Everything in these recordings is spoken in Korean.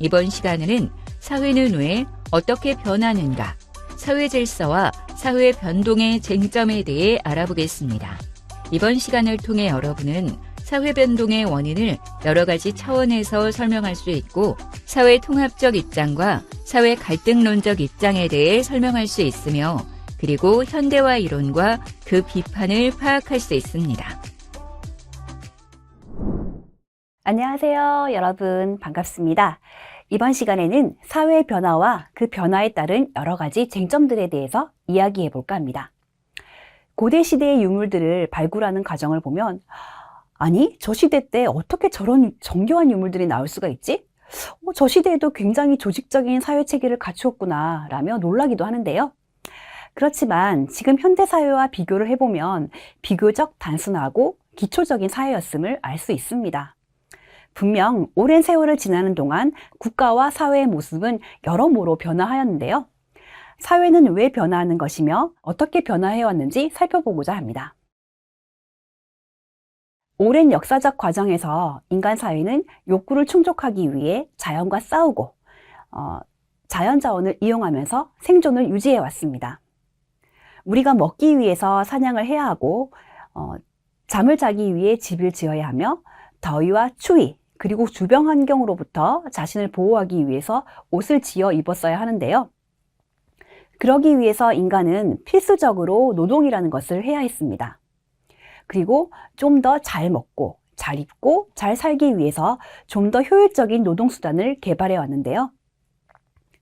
이번 시간에는 사회는 왜 어떻게 변하는가, 사회 질서와 사회 변동의 쟁점에 대해 알아보겠습니다. 이번 시간을 통해 여러분은 사회 변동의 원인을 여러 가지 차원에서 설명할 수 있고 사회 통합적 입장과 사회 갈등론적 입장에 대해 설명할 수 있으며 그리고 현대화 이론과 그 비판을 파악할 수 있습니다. 안녕하세요. 여러분 반갑습니다. 이번 시간에는 사회 변화와 그 변화에 따른 여러 가지 쟁점들에 대해서 이야기해 볼까 합니다. 고대 시대의 유물들을 발굴하는 과정을 보면 아니, 저 시대 때 어떻게 저런 정교한 유물들이 나올 수가 있지? 어, 저 시대에도 굉장히 조직적인 사회 체계를 갖추었구나 라며 놀라기도 하는데요. 그렇지만 지금 현대 사회와 비교를 해보면 비교적 단순하고 기초적인 사회였음을 알 수 있습니다. 분명 오랜 세월을 지나는 동안 국가와 사회의 모습은 여러모로 변화하였는데요. 사회는 왜 변화하는 것이며 어떻게 변화해왔는지 살펴보고자 합니다. 오랜 역사적 과정에서 인간 사회는 욕구를 충족하기 위해 자연과 싸우고 어, 자연 자원을 이용하면서 생존을 유지해 왔습니다. 우리가 먹기 위해서 사냥을 해야 하고 어, 잠을 자기 위해 집을 지어야 하며 더위와 추위 그리고 주변 환경으로부터 자신을 보호하기 위해서 옷을 지어 입었어야 하는데요. 그러기 위해서 인간은 필수적으로 노동이라는 것을 해야 했습니다. 그리고 좀 더 잘 먹고 잘 입고 잘 살기 위해서 좀 더 효율적인 노동수단을 개발해 왔는데요.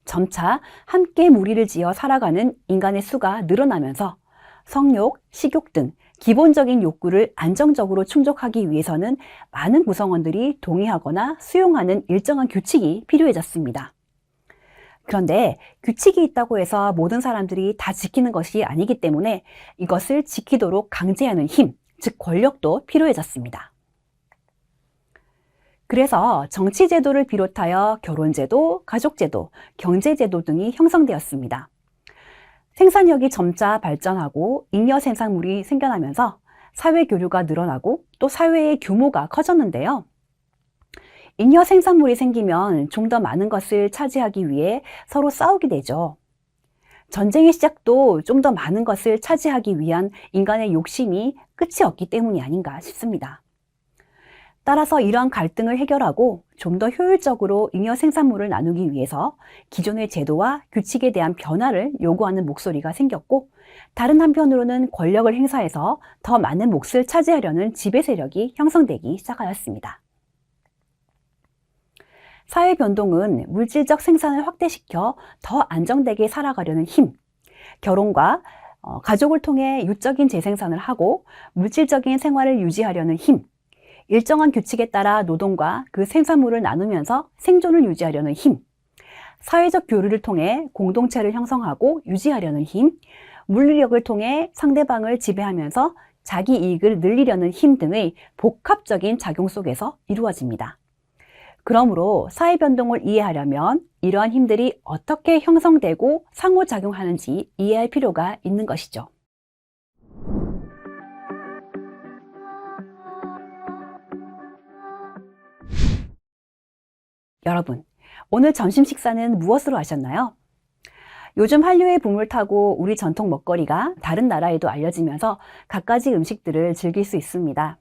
점차 함께 무리를 지어 살아가는 인간의 수가 늘어나면서 성욕, 식욕 등 기본적인 욕구를 안정적으로 충족하기 위해서는 많은 구성원들이 동의하거나 수용하는 일정한 규칙이 필요해졌습니다. 그런데 규칙이 있다고 해서 모든 사람들이 다 지키는 것이 아니기 때문에 이것을 지키도록 강제하는 힘, 즉 권력도 필요해졌습니다. 그래서 정치제도를 비롯하여 결혼제도, 가족제도, 경제제도 등이 형성되었습니다. 생산력이 점차 발전하고 잉여 생산물이 생겨나면서 사회 교류가 늘어나고 또 사회의 규모가 커졌는데요. 잉여 생산물이 생기면 좀 더 많은 것을 차지하기 위해 서로 싸우게 되죠. 전쟁의 시작도 좀 더 많은 것을 차지하기 위한 인간의 욕심이 끝이 없기 때문이 아닌가 싶습니다. 따라서 이러한 갈등을 해결하고 좀 더 효율적으로 잉여 생산물을 나누기 위해서 기존의 제도와 규칙에 대한 변화를 요구하는 목소리가 생겼고 다른 한편으로는 권력을 행사해서 더 많은 몫을 차지하려는 지배 세력이 형성되기 시작하였습니다. 사회 변동은 물질적 생산을 확대시켜 더 안정되게 살아가려는 힘, 결혼과 어, 가족을 통해 유적인 재생산을 하고 물질적인 생활을 유지하려는 힘, 일정한 규칙에 따라 노동과 그 생산물을 나누면서 생존을 유지하려는 힘, 사회적 교류를 통해 공동체를 형성하고 유지하려는 힘, 물리력을 통해 상대방을 지배하면서 자기 이익을 늘리려는 힘 등의 복합적인 작용 속에서 이루어집니다. 그러므로 사회 변동을 이해하려면 이러한 힘들이 어떻게 형성되고 상호작용하는지 이해할 필요가 있는 것이죠. 여러분, 오늘 점심 식사는 무엇으로 하셨나요? 요즘 한류의 붐을 타고 우리 전통 먹거리가 다른 나라에도 알려지면서 갖가지 음식들을 즐길 수 있습니다.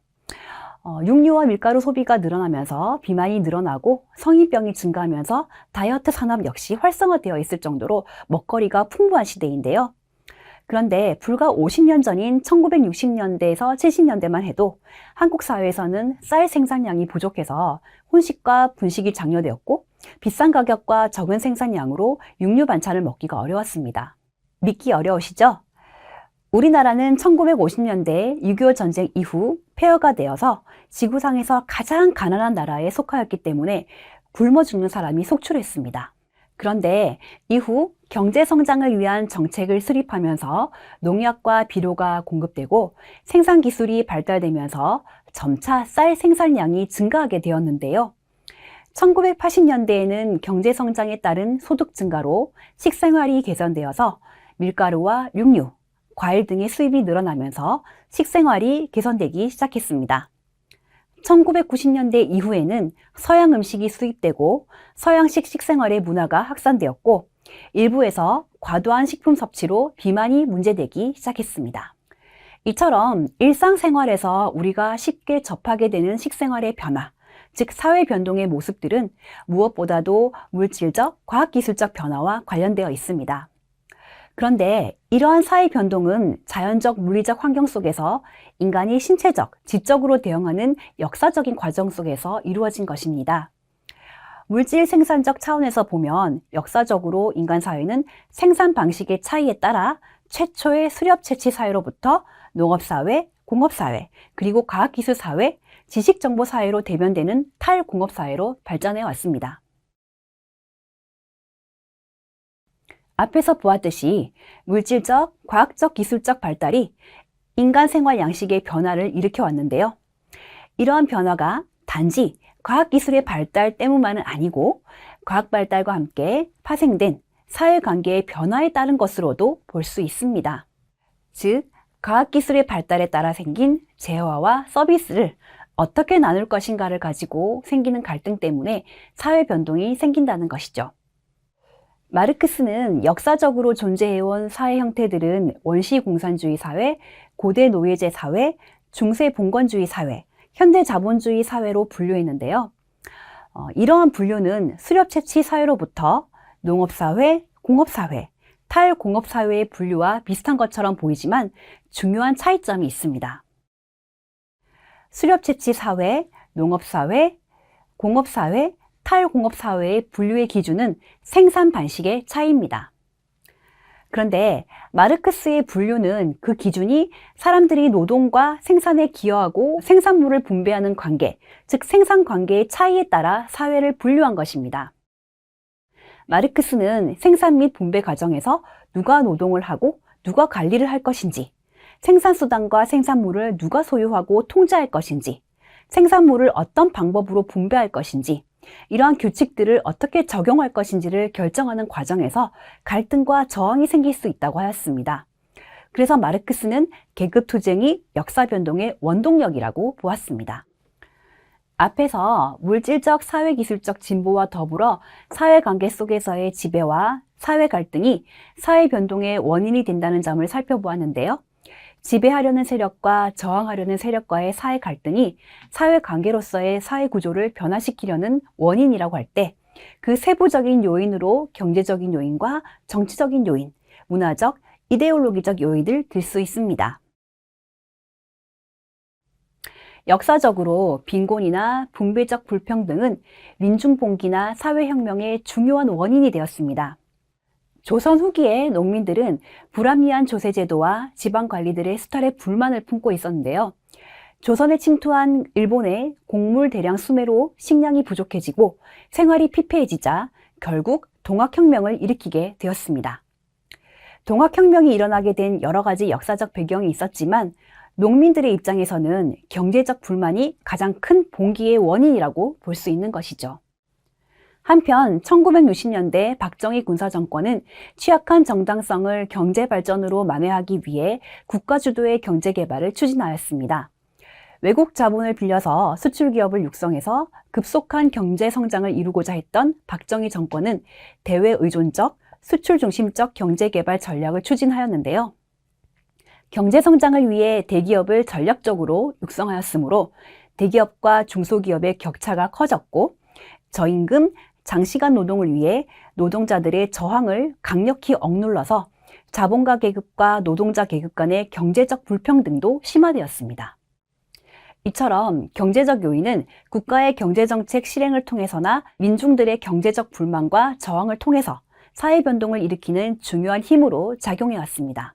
어, 육류와 밀가루 소비가 늘어나면서 비만이 늘어나고 성인병이 증가하면서 다이어트 산업 역시 활성화되어 있을 정도로 먹거리가 풍부한 시대인데요. 그런데 불과 50년 전인 1960년대에서 70년대만 해도 한국 사회에서는 쌀 생산량이 부족해서 혼식과 분식이 장려되었고 비싼 가격과 적은 생산량으로 육류 반찬을 먹기가 어려웠습니다. 믿기 어려우시죠? 우리나라는 1950년대 6.25 전쟁 이후 폐허가 되어서 지구상에서 가장 가난한 나라에 속하였기 때문에 굶어 죽는 사람이 속출했습니다. 그런데 이후 경제 성장을 위한 정책을 수립하면서 농약과 비료가 공급되고 생산 기술이 발달되면서 점차 쌀 생산량이 증가하게 되었는데요. 1980년대에는 경제 성장에 따른 소득 증가로 식생활이 개선되어서 밀가루와 육류, 과일 등의 수입이 늘어나면서 식생활이 개선되기 시작했습니다. 1990년대 이후에는 서양 음식이 수입되고 서양식 식생활의 문화가 확산되었고 일부에서 과도한 식품 섭취로 비만이 문제되기 시작했습니다. 이처럼 일상생활에서 우리가 쉽게 접하게 되는 식생활의 변화, 즉 사회 변동의 모습들은 무엇보다도 물질적, 과학기술적 변화와 관련되어 있습니다. 그런데 이러한 사회 변동은 자연적 물리적 환경 속에서 인간이 신체적, 지적으로 대응하는 역사적인 과정 속에서 이루어진 것입니다. 물질 생산적 차원에서 보면 역사적으로 인간 사회는 생산 방식의 차이에 따라 최초의 수렵 채취 사회로부터 농업 사회, 공업 사회, 그리고 과학 기술 사회, 지식 정보 사회로 대변되는 탈공업 사회로 발전해 왔습니다. 앞에서 보았듯이 물질적, 과학적, 기술적 발달이 인간 생활 양식의 변화를 일으켜 왔는데요. 이러한 변화가 단지 과학기술의 발달 때문만은 아니고 과학 발달과 함께 파생된 사회관계의 변화에 따른 것으로도 볼 수 있습니다. 즉, 과학기술의 발달에 따라 생긴 재화와 서비스를 어떻게 나눌 것인가를 가지고 생기는 갈등 때문에 사회 변동이 생긴다는 것이죠. 마르크스는 역사적으로 존재해온 사회 형태들은 원시 공산주의 사회, 고대 노예제 사회, 중세 봉건주의 사회, 현대 자본주의 사회로 분류했는데요. 어, 이러한 분류는 수렵 채취 사회로부터 농업 사회, 공업 사회, 탈공업 사회의 분류와 비슷한 것처럼 보이지만 중요한 차이점이 있습니다. 수렵 채취 사회, 농업 사회, 공업 사회, 탈공업 사회의 분류의 기준은 생산 방식의 차이입니다. 그런데 마르크스의 분류는 그 기준이 사람들이 노동과 생산에 기여하고 생산물을 분배하는 관계, 즉 생산 관계의 차이에 따라 사회를 분류한 것입니다. 마르크스는 생산 및 분배 과정에서 누가 노동을 하고 누가 관리를 할 것인지, 생산수단과 생산물을 누가 소유하고 통제할 것인지, 생산물을 어떤 방법으로 분배할 것인지, 이러한 규칙들을 어떻게 적용할 것인지를 결정하는 과정에서 갈등과 저항이 생길 수 있다고 하였습니다. 그래서 마르크스는 계급 투쟁이 역사 변동의 원동력이라고 보았습니다. 앞에서 물질적 사회기술적 진보와 더불어 사회관계 속에서의 지배와 사회 갈등이 사회 변동의 원인이 된다는 점을 살펴보았는데요. 지배하려는 세력과 저항하려는 세력과의 사회 갈등이 사회 관계로서의 사회 구조를 변화시키려는 원인이라고 할 때 그 세부적인 요인으로 경제적인 요인과 정치적인 요인, 문화적, 이데올로기적 요인을 들 수 있습니다. 역사적으로 빈곤이나 분배적 불평등은 민중봉기나 사회혁명의 중요한 원인이 되었습니다. 조선 후기에 농민들은 불합리한 조세 제도와 지방 관리들의 수탈에 불만을 품고 있었는데요. 조선에 침투한 일본의 곡물 대량 수매로 식량이 부족해지고 생활이 피폐해지자 결국 동학혁명을 일으키게 되었습니다. 동학혁명이 일어나게 된 여러 가지 역사적 배경이 있었지만 농민들의 입장에서는 경제적 불만이 가장 큰 봉기의 원인이라고 볼 수 있는 것이죠. 한편 1960년대 박정희 군사정권은 취약한 정당성을 경제 발전으로 만회하기 위해 국가 주도의 경제 개발을 추진하였습니다. 외국 자본을 빌려서 수출 기업을 육성해서 급속한 경제 성장을 이루고자 했던 박정희 정권은 대외 의존적, 수출 중심적 경제 개발 전략을 추진하였는데요. 경제 성장을 위해 대기업을 전략적으로 육성하였으므로 대기업과 중소기업의 격차가 커졌고 저임금, 장시간 노동을 위해 노동자들의 저항을 강력히 억눌러서 자본가 계급과 노동자 계급 간의 경제적 불평등도 심화되었습니다. 이처럼 경제적 요인은 국가의 경제정책 실행을 통해서나 민중들의 경제적 불만과 저항을 통해서 사회 변동을 일으키는 중요한 힘으로 작용해 왔습니다.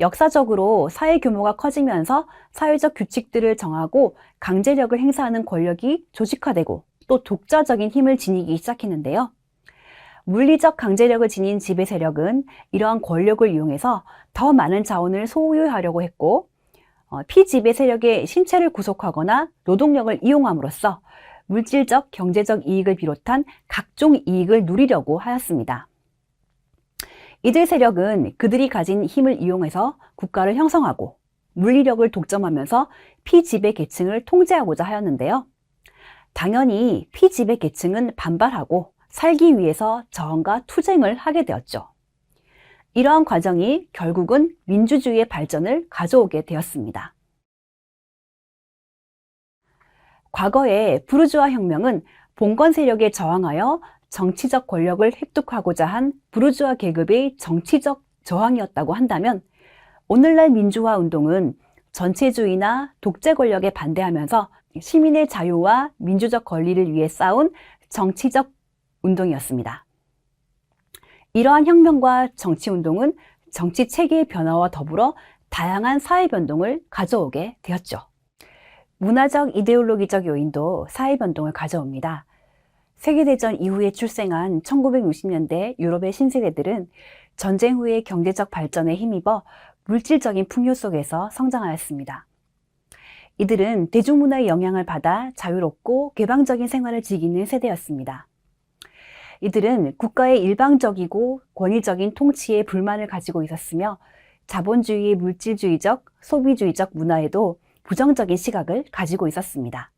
역사적으로 사회 규모가 커지면서 사회적 규칙들을 정하고 강제력을 행사하는 권력이 조직화되고 또 독자적인 힘을 지니기 시작했는데요. 물리적 강제력을 지닌 지배 세력은 이러한 권력을 이용해서 더 많은 자원을 소유하려고 했고, 어, 피지배 세력의 신체를 구속하거나 노동력을 이용함으로써 물질적, 경제적 이익을 비롯한 각종 이익을 누리려고 하였습니다. 이들 세력은 그들이 가진 힘을 이용해서 국가를 형성하고 물리력을 독점하면서 피지배 계층을 통제하고자 하였는데요. 당연히 피지배 계층은 반발하고 살기 위해서 저항과 투쟁을 하게 되었죠. 이러한 과정이 결국은 민주주의의 발전을 가져오게 되었습니다. 과거의 부르주아 혁명은 봉건 세력에 저항하여 정치적 권력을 획득하고자 한 부르주아 계급의 정치적 저항이었다고 한다면 오늘날 민주화 운동은 전체주의나 독재 권력에 반대하면서 시민의 자유와 민주적 권리를 위해 싸운 정치적 운동이었습니다. 이러한 혁명과 정치 운동은 정치 체계의 변화와 더불어 다양한 사회 변동을 가져오게 되었죠. 문화적 이데올로기적 요인도 사회 변동을 가져옵니다. 세계대전 이후에 출생한 1960년대 유럽의 신세대들은 전쟁 후의 경제적 발전에 힘입어 물질적인 풍요 속에서 성장하였습니다. 이들은 대중문화의 영향을 받아 자유롭고 개방적인 생활을 즐기는 세대였습니다. 이들은 국가의 일방적이고 권위적인 통치에 불만을 가지고 있었으며 자본주의의 물질주의적, 소비주의적 문화에도 부정적인 시각을 가지고 있었습니다.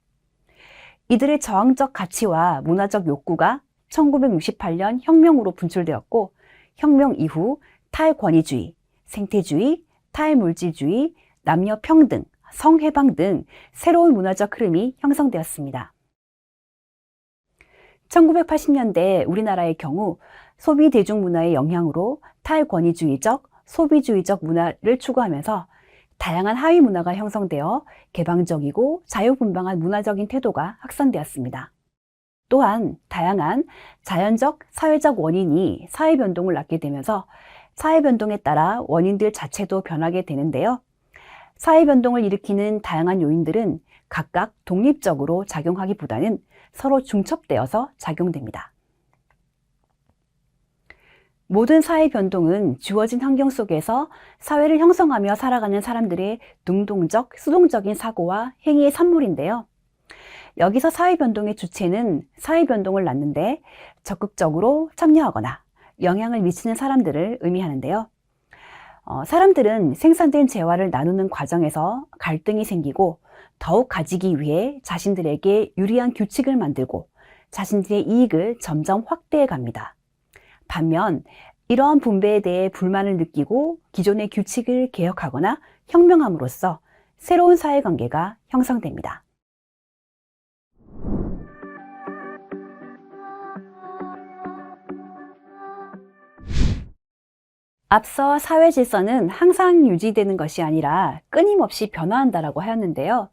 이들의 저항적 가치와 문화적 욕구가 1968년 혁명으로 분출되었고 혁명 이후 탈권위주의, 생태주의, 탈물질주의, 남녀 평등, 성해방 등 새로운 문화적 흐름이 형성되었습니다. 1980년대 우리나라의 경우 소비 대중문화의 영향으로 탈권위주의적, 소비주의적 문화를 추구하면서 다양한 하위 문화가 형성되어 개방적이고 자유분방한 문화적인 태도가 확산되었습니다. 또한 다양한 자연적, 사회적 원인이 사회 변동을 낳게 되면서 사회 변동에 따라 원인들 자체도 변하게 되는데요. 사회 변동을 일으키는 다양한 요인들은 각각 독립적으로 작용하기보다는 서로 중첩되어서 작용됩니다. 모든 사회 변동은 주어진 환경 속에서 사회를 형성하며 살아가는 사람들의 능동적, 수동적인 사고와 행위의 산물인데요. 여기서 사회 변동의 주체는 사회 변동을 낳는데 적극적으로 참여하거나 영향을 미치는 사람들을 의미하는데요. 어, 사람들은 생산된 재화를 나누는 과정에서 갈등이 생기고 더욱 가지기 위해 자신들에게 유리한 규칙을 만들고 자신들의 이익을 점점 확대해 갑니다. 반면 이러한 분배에 대해 불만을 느끼고 기존의 규칙을 개혁하거나 혁명함으로써 새로운 사회관계가 형성됩니다. 앞서 사회 질서는 항상 유지되는 것이 아니라 끊임없이 변화한다라고 하였는데요.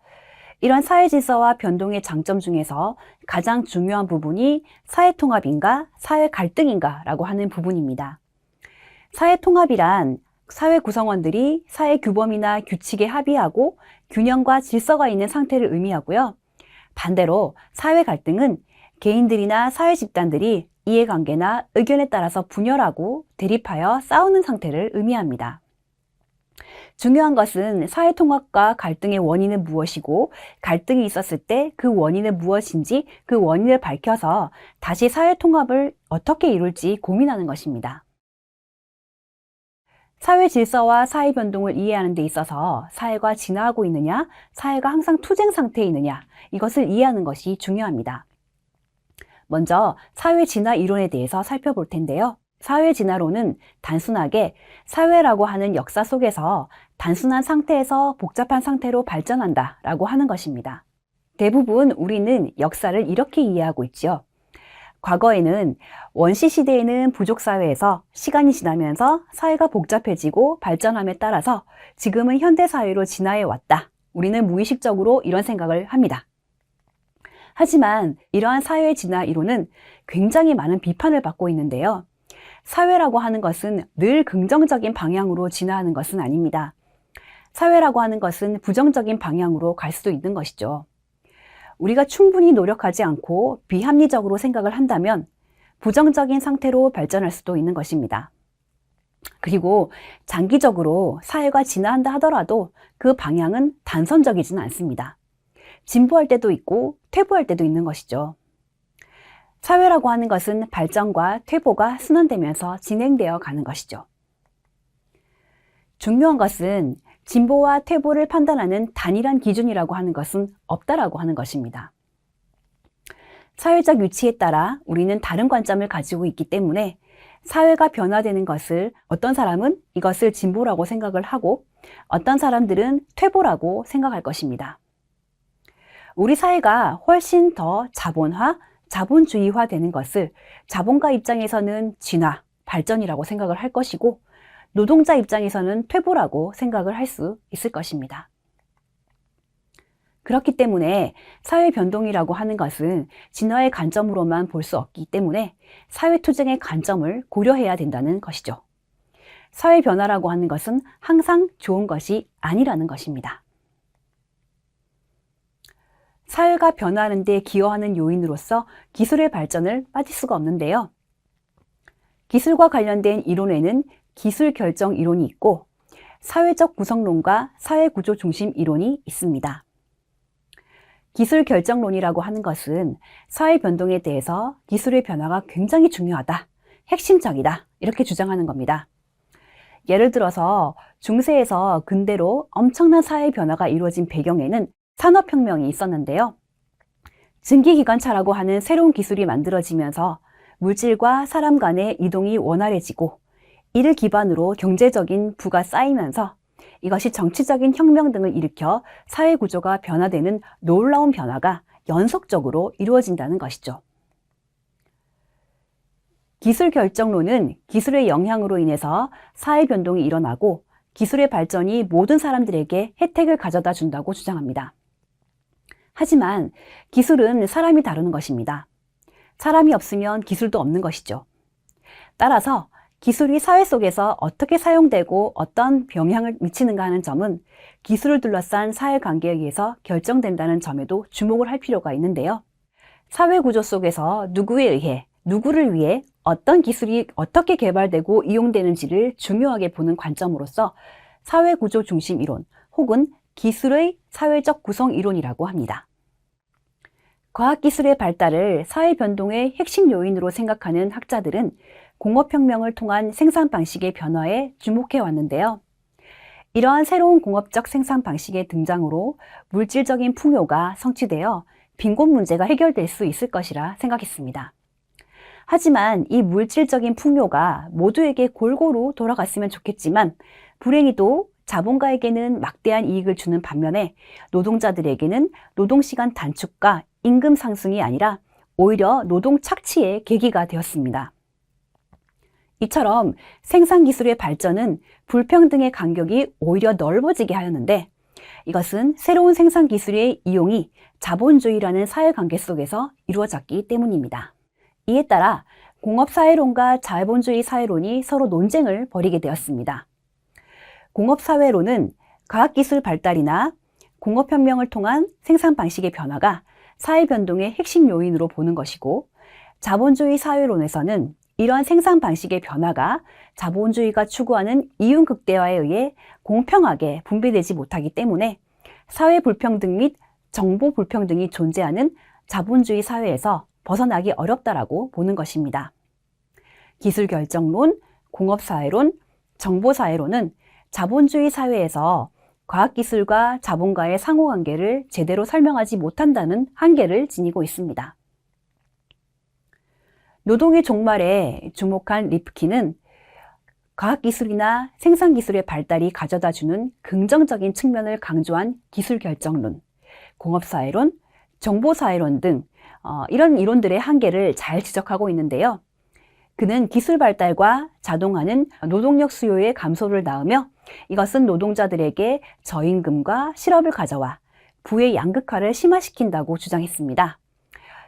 이런 사회 질서와 변동의 장점 중에서 가장 중요한 부분이 사회 통합인가 사회 갈등인가 라고 하는 부분입니다. 사회 통합이란 사회 구성원들이 사회 규범이나 규칙에 합의하고 균형과 질서가 있는 상태를 의미하고요. 반대로 사회 갈등은 개인들이나 사회 집단들이 이해관계나 의견에 따라서 분열하고 대립하여 싸우는 상태를 의미합니다. 중요한 것은 사회 통합과 갈등의 원인은 무엇이고 갈등이 있었을 때 그 원인은 무엇인지 그 원인을 밝혀서 다시 사회 통합을 어떻게 이룰지 고민하는 것입니다. 사회 질서와 사회 변동을 이해하는 데 있어서 사회가 진화하고 있느냐, 사회가 항상 투쟁 상태에 있느냐, 이것을 이해하는 것이 중요합니다. 먼저 사회 진화 이론에 대해서 살펴볼 텐데요. 사회 진화론은 단순하게 사회라고 하는 역사 속에서 단순한 상태에서 복잡한 상태로 발전한다 라고 하는 것입니다. 대부분 우리는 역사를 이렇게 이해하고 있죠. 과거에는 원시 시대에는 부족 사회에서 시간이 지나면서 사회가 복잡해지고 발전함에 따라서 지금은 현대 사회로 진화해 왔다. 우리는 무의식적으로 이런 생각을 합니다. 하지만 이러한 사회 진화 이론은 굉장히 많은 비판을 받고 있는데요. 사회라고 하는 것은 늘 긍정적인 방향으로 진화하는 것은 아닙니다. 사회라고 하는 것은 부정적인 방향으로 갈 수도 있는 것이죠. 우리가 충분히 노력하지 않고 비합리적으로 생각을 한다면 부정적인 상태로 발전할 수도 있는 것입니다. 그리고 장기적으로 사회가 진화한다 하더라도 그 방향은 단선적이지는 않습니다. 진보할 때도 있고 퇴보할 때도 있는 것이죠. 사회라고 하는 것은 발전과 퇴보가 순환되면서 진행되어 가는 것이죠. 중요한 것은 진보와 퇴보를 판단하는 단일한 기준이라고 하는 것은 없다라고 하는 것입니다. 사회적 위치에 따라 우리는 다른 관점을 가지고 있기 때문에 사회가 변화되는 것을 어떤 사람은 이것을 진보라고 생각을 하고 어떤 사람들은 퇴보라고 생각할 것입니다. 우리 사회가 훨씬 더 자본화, 자본주의화 되는 것을 자본가 입장에서는 진화, 발전이라고 생각을 할 것이고 노동자 입장에서는 퇴보라고 생각을 할 수 있을 것입니다. 그렇기 때문에 사회 변동이라고 하는 것은 진화의 관점으로만 볼 수 없기 때문에 사회 투쟁의 관점을 고려해야 된다는 것이죠. 사회 변화라고 하는 것은 항상 좋은 것이 아니라는 것입니다. 사회가 변화하는 데 기여하는 요인으로서 기술의 발전을 빠질 수가 없는데요. 기술과 관련된 이론에는 기술 결정 이론이 있고 사회적 구성론과 사회 구조 중심 이론이 있습니다. 기술 결정론이라고 하는 것은 사회 변동에 대해서 기술의 변화가 굉장히 중요하다, 핵심적이다, 이렇게 주장하는 겁니다. 예를 들어서 중세에서 근대로 엄청난 사회 변화가 이루어진 배경에는 산업혁명이 있었는데요. 증기기관차라고 하는 새로운 기술이 만들어지면서 물질과 사람 간의 이동이 원활해지고 이를 기반으로 경제적인 부가 쌓이면서 이것이 정치적인 혁명 등을 일으켜 사회 구조가 변화되는 놀라운 변화가 연속적으로 이루어진다는 것이죠. 기술 결정론은 기술의 영향으로 인해서 사회 변동이 일어나고 기술의 발전이 모든 사람들에게 혜택을 가져다 준다고 주장합니다. 하지만 기술은 사람이 다루는 것입니다. 사람이 없으면 기술도 없는 것이죠. 따라서 기술이 사회 속에서 어떻게 사용되고 어떤 영향을 미치는가 하는 점은 기술을 둘러싼 사회 관계에 의해서 결정된다는 점에도 주목을 할 필요가 있는데요. 사회 구조 속에서 누구에 의해, 누구를 위해 어떤 기술이 어떻게 개발되고 이용되는지를 중요하게 보는 관점으로서 사회 구조 중심 이론 혹은 기술의 사회적 구성 이론이라고 합니다. 과학기술의 발달을 사회 변동의 핵심 요인으로 생각하는 학자들은 공업혁명을 통한 생산 방식의 변화에 주목해 왔는데요. 이러한 새로운 공업적 생산 방식의 등장으로 물질적인 풍요가 성취되어 빈곤 문제가 해결될 수 있을 것이라 생각했습니다. 하지만 이 물질적인 풍요가 모두에게 골고루 돌아갔으면 좋겠지만 불행히도 자본가에게는 막대한 이익을 주는 반면에 노동자들에게는 노동시간 단축과 임금 상승이 아니라 오히려 노동 착취의 계기가 되었습니다. 이처럼 생산 기술의 발전은 불평등의 간격이 오히려 넓어지게 하였는데 이것은 새로운 생산 기술의 이용이 자본주의라는 사회 관계 속에서 이루어졌기 때문입니다. 이에 따라 공업사회론과 자본주의 사회론이 서로 논쟁을 벌이게 되었습니다. 공업사회론은 과학기술 발달이나 공업혁명을 통한 생산 방식의 변화가 사회 변동의 핵심 요인으로 보는 것이고 자본주의 사회론에서는 이러한 생산 방식의 변화가 자본주의가 추구하는 이윤 극대화에 의해 공평하게 분배되지 못하기 때문에 사회 불평등 및 정보 불평등이 존재하는 자본주의 사회에서 벗어나기 어렵다라고 보는 것입니다. 기술 결정론, 공업사회론, 정보사회론은 자본주의 사회에서 과학기술과 자본가의 상호관계를 제대로 설명하지 못한다는 한계를 지니고 있습니다. 노동의 종말에 주목한 리프키는 과학기술이나 생산기술의 발달이 가져다 주는 긍정적인 측면을 강조한 기술 결정론, 공업사회론, 정보사회론 등 어, 이런 이론들의 한계를 잘 지적하고 있는데요. 그는 기술 발달과 자동화는 노동력 수요의 감소를 낳으며 이것은 노동자들에게 저임금과 실업을 가져와 부의 양극화를 심화시킨다고 주장했습니다.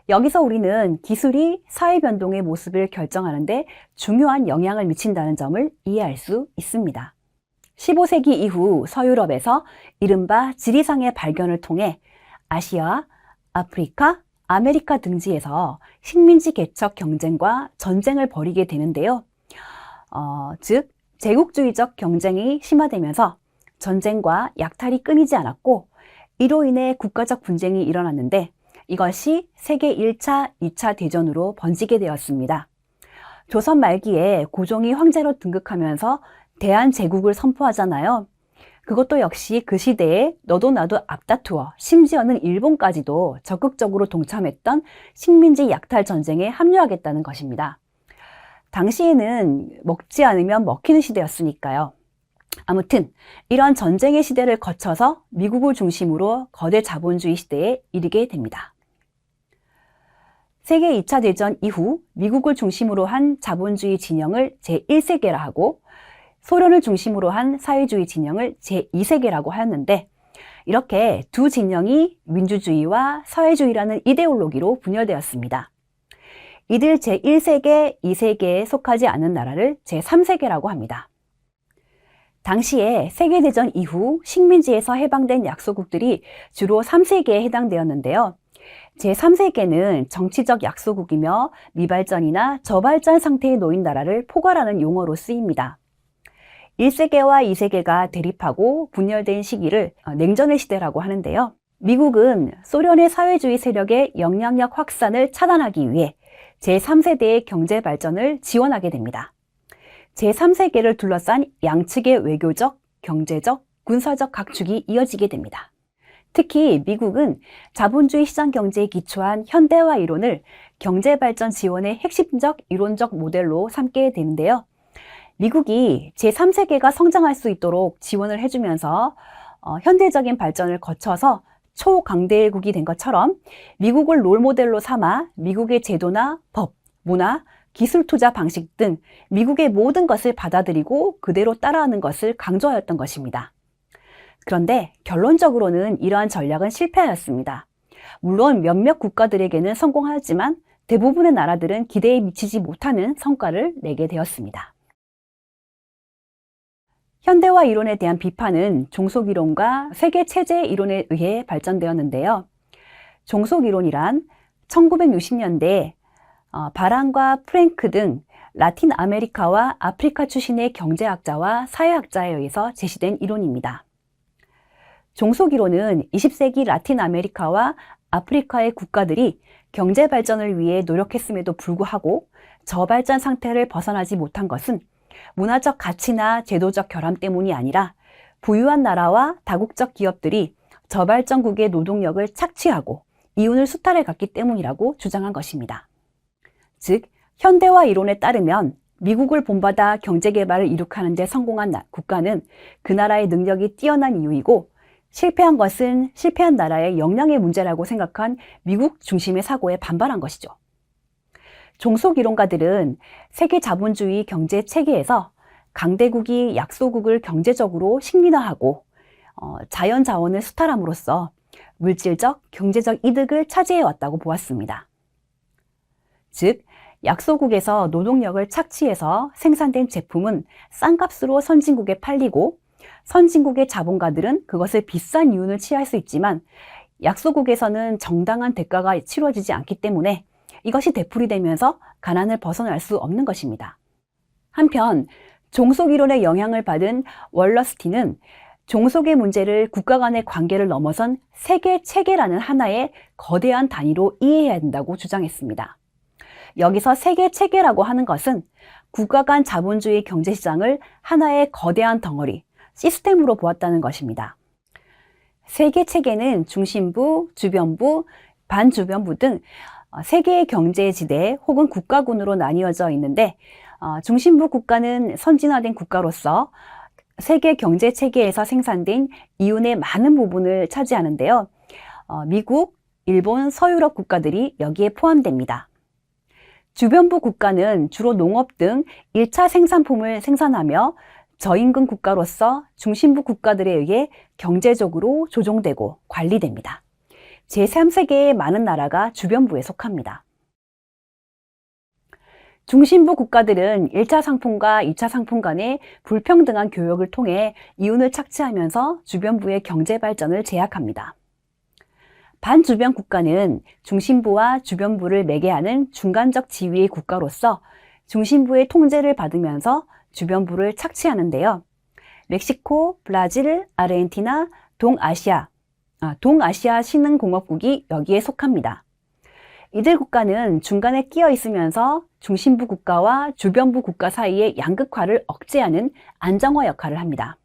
여기서 우리는 기술이 사회 변동의 모습을 결정하는데 중요한 영향을 미친다는 점을 이해할 수 있습니다. 15세기 이후 서유럽에서 이른바 지리상의 발견을 통해 아시아, 아프리카, 아메리카 등지에서 식민지 개척 경쟁과 전쟁을 벌이게 되는데요. 어, 즉, 제국주의적 경쟁이 심화되면서 전쟁과 약탈이 끊이지 않았고, 이로 인해 국가적 분쟁이 일어났는데, 이것이 세계 1차, 2차 대전으로 번지게 되었습니다. 조선 말기에 고종이 황제로 등극하면서 대한제국을 선포하잖아요. 그것도 역시 그 시대에 너도 나도 앞다투어 심지어는 일본까지도 적극적으로 동참했던 식민지 약탈 전쟁에 합류하겠다는 것입니다. 당시에는 먹지 않으면 먹히는 시대였으니까요. 아무튼 이러한 전쟁의 시대를 거쳐서 미국을 중심으로 거대 자본주의 시대에 이르게 됩니다. 세계 2차 대전 이후 미국을 중심으로 한 자본주의 진영을 제1세계라 하고 소련을 중심으로 한 사회주의 진영을 제2세계라고 하였는데 이렇게 두 진영이 민주주의와 사회주의라는 이데올로기로 분열되었습니다. 이들 제1세계, 2세계에 속하지 않은 나라를 제3세계라고 합니다. 당시에 세계대전 이후 식민지에서 해방된 약소국들이 주로 3세계에 해당되었는데요. 제3세계는 정치적 약소국이며 미발전이나 저발전 상태에 놓인 나라를 포괄하는 용어로 쓰입니다. 1세계와 2세계가 대립하고 분열된 시기를 냉전의 시대라고 하는데요. 미국은 소련의 사회주의 세력의 영향력 확산을 차단하기 위해 제3세대의 경제 발전을 지원하게 됩니다. 제3세계를 둘러싼 양측의 외교적, 경제적, 군사적 각축이 이어지게 됩니다. 특히 미국은 자본주의 시장 경제에 기초한 현대화 이론을 경제 발전 지원의 핵심적 이론적 모델로 삼게 되는데요. 미국이 제3세계가 성장할 수 있도록 지원을 해주면서 어, 현대적인 발전을 거쳐서 초강대국이 된 것처럼 미국을 롤모델로 삼아 미국의 제도나 법, 문화, 기술 투자 방식 등 미국의 모든 것을 받아들이고 그대로 따라하는 것을 강조하였던 것입니다. 그런데 결론적으로는 이러한 전략은 실패하였습니다. 물론 몇몇 국가들에게는 성공하였지만 대부분의 나라들은 기대에 미치지 못하는 성과를 내게 되었습니다. 현대화 이론에 대한 비판은 종속 이론과 세계 체제 이론에 의해 발전되었는데요. 종속 이론이란 1960년대 어, 바란과 프랭크 등 라틴 아메리카와 아프리카 출신의 경제학자와 사회학자에 의해서 제시된 이론입니다. 종속 이론은 20세기 라틴 아메리카와 아프리카의 국가들이 경제 발전을 위해 노력했음에도 불구하고 저발전 상태를 벗어나지 못한 것은 문화적 가치나 제도적 결함 때문이 아니라 부유한 나라와 다국적 기업들이 저발전국의 노동력을 착취하고 이윤을 수탈해 갔기 때문이라고 주장한 것입니다. 즉, 현대화 이론에 따르면 미국을 본받아 경제개발을 이룩하는 데 성공한 국가는 그 나라의 능력이 뛰어난 이유이고 실패한 것은 실패한 나라의 역량의 문제라고 생각한 미국 중심의 사고에 반발한 것이죠. 종속 이론가들은 세계 자본주의 경제 체계에서 강대국이 약소국을 경제적으로 식민화하고 어, 자연 자원을 수탈함으로써 물질적, 경제적 이득을 차지해 왔다고 보았습니다. 즉, 약소국에서 노동력을 착취해서 생산된 제품은 싼 값으로 선진국에 팔리고 선진국의 자본가들은 그것을 비싼 이윤을 취할 수 있지만 약소국에서는 정당한 대가가 치러지지 않기 때문에 이것이 되풀이되면서 가난을 벗어날 수 없는 것입니다. 한편 종속 이론의 영향을 받은 월러스티는 종속의 문제를 국가 간의 관계를 넘어선 세계 체계라는 하나의 거대한 단위로 이해해야 된다고 주장했습니다. 여기서 세계 체계라고 하는 것은 국가 간 자본주의 경제 시장을 하나의 거대한 덩어리, 시스템으로 보았다는 것입니다. 세계 체계는 중심부, 주변부, 반주변부 등 어, 세계의 경제 지대 혹은 국가군으로 나뉘어져 있는데 어, 중심부 국가는 선진화된 국가로서 세계 경제 체계에서 생산된 이윤의 많은 부분을 차지하는데요. 어, 미국, 일본, 서유럽 국가들이 여기에 포함됩니다. 주변부 국가는 주로 농업 등 1차 생산품을 생산하며 저임금 국가로서 중심부 국가들에 의해 경제적으로 조종되고 관리됩니다. 제3세계의 많은 나라가 주변부에 속합니다. 중심부 국가들은 1차 상품과 2차 상품 간의 불평등한 교역을 통해 이윤을 착취하면서 주변부의 경제 발전을 제약합니다. 반주변 국가는 중심부와 주변부를 매개하는 중간적 지위의 국가로서 중심부의 통제를 받으면서 주변부를 착취하는데요. 멕시코, 브라질, 아르헨티나, 동아시아, 아, 동아시아 신흥공업국이 여기에 속합니다. 이들 국가는 중간에 끼어 있으면서 중심부 국가와 주변부 국가 사이의 양극화를 억제하는 안정화 역할을 합니다.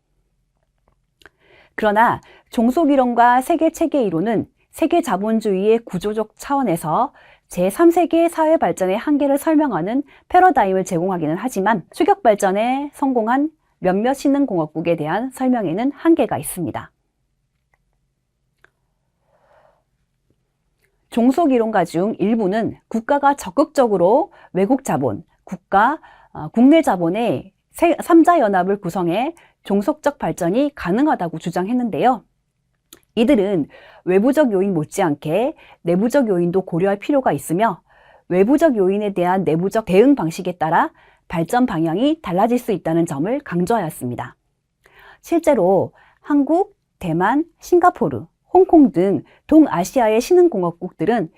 그러나 종속이론과 세계체계 이론은 세계 자본주의의 구조적 차원에서 제3세계 사회 발전의 한계를 설명하는 패러다임을 제공하기는 하지만 추격 발전에 성공한 몇몇 신흥공업국에 대한 설명에는 한계가 있습니다. 종속 이론가 중 일부는 국가가 적극적으로 외국 자본, 국가, 어, 국내 자본의 3자 연합을 구성해 종속적 발전이 가능하다고 주장했는데요. 이들은 외부적 요인 못지않게 내부적 요인도 고려할 필요가 있으며 외부적 요인에 대한 내부적 대응 방식에 따라 발전 방향이 달라질 수 있다는 점을 강조하였습니다. 실제로 한국, 대만, 싱가포르, 홍콩 등 동아시아의 신흥공업국들은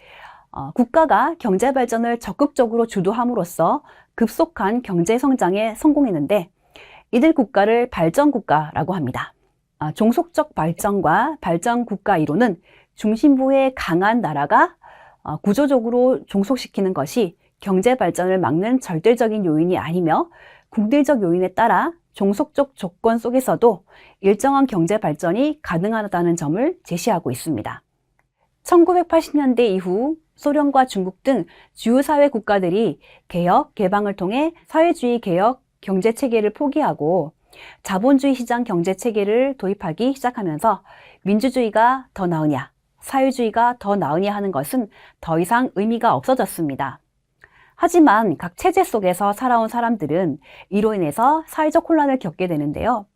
어, 국가가 경제 발전을 적극적으로 주도함으로써 급속한 경제 성장에 성공했는데 이들 국가를 발전 국가라고 합니다. 아, 종속적 발전과 발전 국가 이론은 중심부의 강한 나라가 어, 구조적으로 종속시키는 것이 경제 발전을 막는 절대적인 요인이 아니며 국내적 요인에 따라 종속적 조건 속에서도 일정한 경제 발전이 가능하다는 점을 제시하고 있습니다. 1980년대 이후 소련과 중국 등 주요 사회 국가들이 개혁, 개방을 통해 사회주의 개혁 경제 체계를 포기하고 자본주의 시장 경제 체계를 도입하기 시작하면서 민주주의가 더 나으냐, 사회주의가 더 나으냐 하는 것은 더 이상 의미가 없어졌습니다. 하지만 각 체제 속에서 살아온 사람들은 이로 인해서 사회적 혼란을 겪게 되는데요.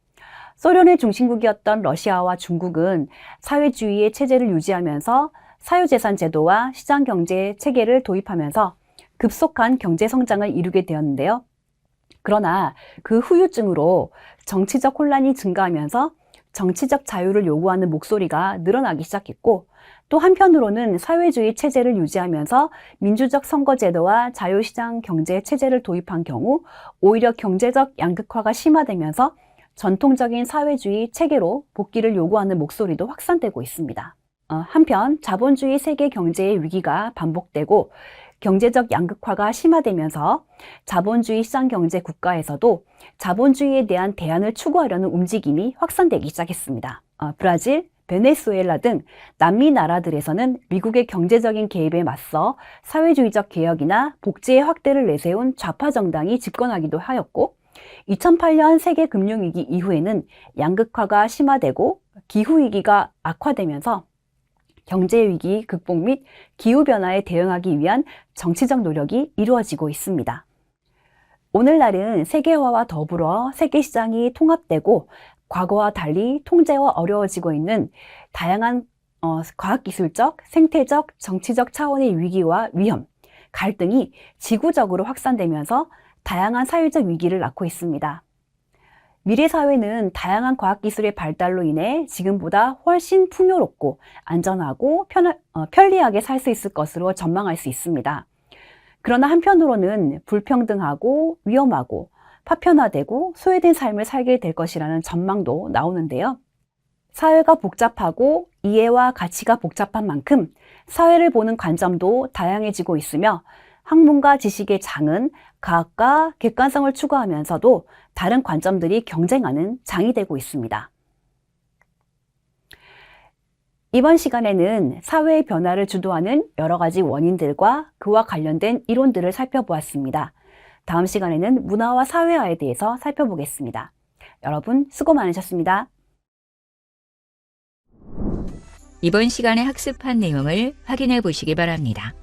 소련의 중심국이었던 러시아와 중국은 사회주의의 체제를 유지하면서 사유재산 제도와 시장 경제 체계를 도입하면서 급속한 경제 성장을 이루게 되었는데요. 그러나 그 후유증으로 정치적 혼란이 증가하면서 정치적 자유를 요구하는 목소리가 늘어나기 시작했고 또 한편으로는 사회주의 체제를 유지하면서 민주적 선거제도와 자유시장 경제 체제를 도입한 경우 오히려 경제적 양극화가 심화되면서 전통적인 사회주의 체계로 복귀를 요구하는 목소리도 확산되고 있습니다. 어, 한편 자본주의 세계 경제의 위기가 반복되고 경제적 양극화가 심화되면서 자본주의 시장 경제 국가에서도 자본주의에 대한 대안을 추구하려는 움직임이 확산되기 시작했습니다. 어, 브라질, 베네수엘라 등 남미 나라들에서는 미국의 경제적인 개입에 맞서 사회주의적 개혁이나 복지의 확대를 내세운 좌파 정당이 집권하기도 하였고 2008년 세계 금융위기 이후에는 양극화가 심화되고 기후위기가 악화되면서 경제위기 극복 및 기후변화에 대응하기 위한 정치적 노력이 이루어지고 있습니다. 오늘날은 세계화와 더불어 세계시장이 통합되고 과거와 달리 통제와 어려워지고 있는 다양한 어, 과학기술적, 생태적, 정치적 차원의 위기와 위험, 갈등이 지구적으로 확산되면서 다양한 사회적 위기를 낳고 있습니다. 미래 사회는 다양한 과학기술의 발달로 인해 지금보다 훨씬 풍요롭고 안전하고 편하, 어, 편리하게 살 수 있을 것으로 전망할 수 있습니다. 그러나 한편으로는 불평등하고 위험하고 파편화되고 소외된 삶을 살게 될 것이라는 전망도 나오는데요. 사회가 복잡하고 이해와 가치가 복잡한 만큼 사회를 보는 관점도 다양해지고 있으며 학문과 지식의 장은 과학과 객관성을 추구하면서도 다른 관점들이 경쟁하는 장이 되고 있습니다. 이번 시간에는 사회의 변화를 주도하는 여러 가지 원인들과 그와 관련된 이론들을 살펴보았습니다. 다음 시간에는 문화와 사회화에 대해서 살펴보겠습니다. 여러분 수고 많으셨습니다. 이번 시간에 학습한 내용을 확인해 보시기 바랍니다.